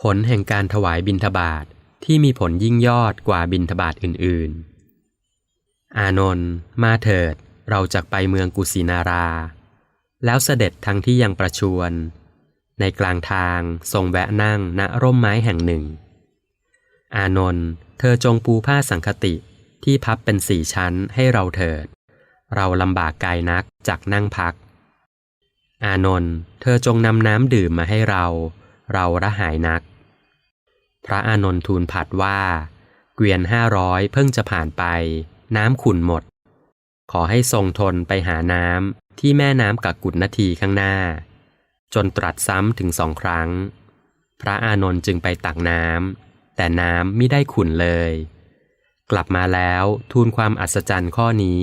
ผลแห่งการถวายบิณฑบาตทที่มีผลยิ่งยอดกว่าบิณฑบาตอื่นๆ อานนท์มาเถิดเราจะไปเมืองกุสินารา แล้วเสด็จทั้งที่ยังประชวน ในกลางทางทรงแวะนั่งณร่มไม้แห่งหนึ่ง อานนท์เธอจงปูผ้าสังคติที่พับเป็นสี่ชั้นให้เราเถิด เราลำบากกายนักจากนั่งพัก อานนท์เธอจงนำน้ำดื่มมาให้เรา เราระหายนัก พระอานนท์ทูลผัดว่า เกวียนห้าร้อยเพิ่งจะผ่านไป น้ำขุ่นหมด ขอให้ทรงทนไปหาน้ำที่แม่น้ำกักกุดนาทีข้างหน้า จนตรัสซ้ำถึงสองครั้ง พระอานนท์จึงไปตักน้ำแต่น้ำไม่ได้ขุ่นเลย กลับมาแล้วทูลความอัศจรรย์ข้อนี้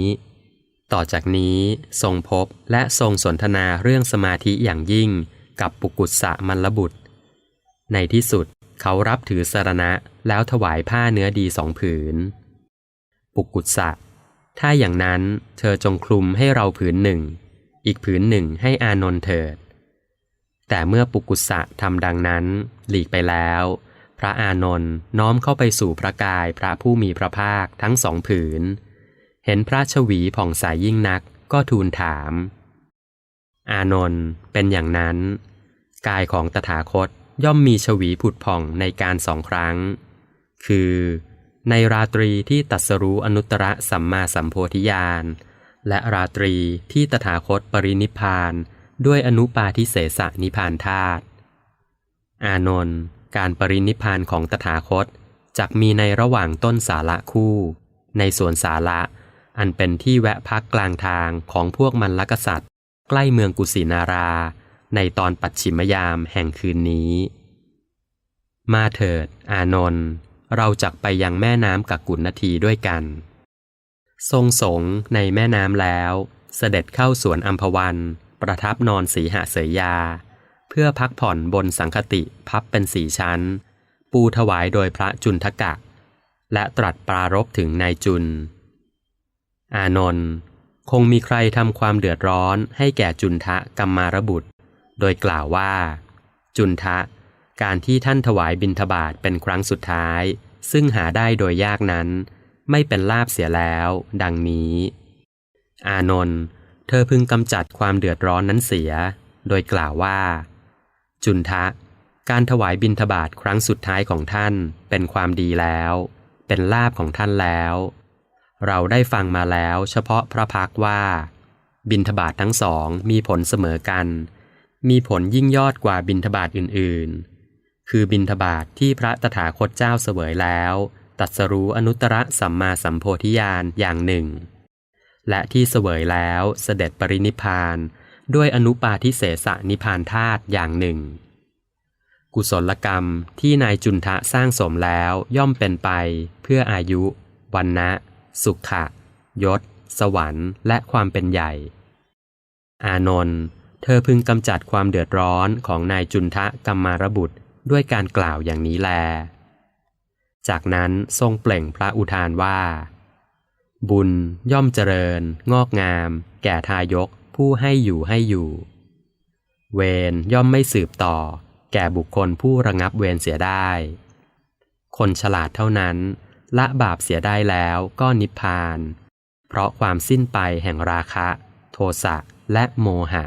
ต่อจากนี้ทรงพบและทรงสนทนาเรื่องสมาธิอย่างยิ่งกับปุกุสะมัลลบุตร ในที่สุดเขารับถือสารณะแล้วถวายผ้าเนื้อดีสองผืน ปุกุสะถ้าอย่างนั้นเธอจงคลุมให้เราผืนหนึ่ง อีกผืนหนึ่งให้อานนท์เถิด แต่เมื่อปุกุสะทำดังนั้น หลีกไปแล้ว พระอานนท์น้อมเข้าไปสู่พระกายพระผู้มีพระภาคทั้งสองผืน เห็นพระชวีผ่องใสยยิ่งนักก็ทูลถาม อานนท์เป็นอย่างนั้น กายของตถาคต ย่อมมีชวีผุดผ่องในการสองครั้ง คือ ในราตรีที่ตัสรู้อนุตตรสัมมาสัมโพธิญาณ และราตรีที่ตถาคตปรินิพานด้วยอนุปาทิเสสนิพานธาตุ อานนท์การปรินิพพานของตถาคตจักมีในระหว่างต้นสาระคู่ ในสวนสาระอันเป็นที่แวะพักกลางทางของพวกมันลกษัตริย์ ใกล้เมืองกุสินารา ในตอนปัจฉิมยามแห่งคืนนี้ มาเถิด อานนท์เราจักไปยังแม่น้ำกักกุนนาทีด้วยกัน ทรงสงในแม่น้ำแล้ว เสด็จเข้าสวนอัมพวัน ประทับนอนสีหเสยยา เพื่อพักผ่อนบนสังคติพับเป็นสีชั้น ปูถวายโดยพระจุนทกะ และตรัสปรารบถึงนายจุน อานนท์คงมีใครทำความเดือดร้อนให้แก่จุนทะกัมมารบุตร โดยกล่าวว่า จุนทะ การที่ท่านถวายบิณฑบาตเป็นครั้งสุดท้าย ซึ่งหาได้โดยยากนั้น ไม่เป็นลาบเสียแล้ว ดังนี้ อานนท์เธอพึงกำจัดความเดือดร้อนนั้นเสีย โดยกล่าวว่า จุนทะ การถวายบิณฑบาตครั้งสุดท้ายของท่านเป็นความดีแล้ว เป็นลาบของท่านแล้ว เราได้ฟังมาแล้วเฉพาะพระพักว่า บิณฑบาตทั้งสองมีผลเสมอกัน มีผลยิ่งยอดกว่าบิณฑบาตอื่นๆ คือบิณฑบาทที่พระตถาคตเจ้าเสวยแล้ว ตัดสรู้อนุตตรสัมมาสัมโพธิญาณอย่างหนึ่ง และที่เสวยแล้วเสด็จปรินิพาน ด้วยอนุปาทิเสสนิพพานธาตุอย่างหนึ่ง กุศลกรรมที่นายจุนทะสร้างสมแล้วย่อมเป็นไป เพื่ออายุ วันนะ สุขะ ยศ สวรรค์ และความเป็นใหญ่ อานนท์ เธอพึงกำจัดความเดือดร้อนของนายจุนทะกัมมารบุตรด้วยการกล่าวอย่างนี้แล จากนั้นทรงเปล่งพระอุทานว่า บุญย่อมเจริญ งอกงาม แก่ทายกผู้ให้อยู่ให้อยู่ เวรย่อมไม่สืบต่อ แก่บุคคลผู้ระงับเวรเสียได้ คนฉลาดเท่านั้น ละบาปเสียได้แล้วก็นิพพาน เพราะความสิ้นไปแห่งราคะ โทสะและโมหะ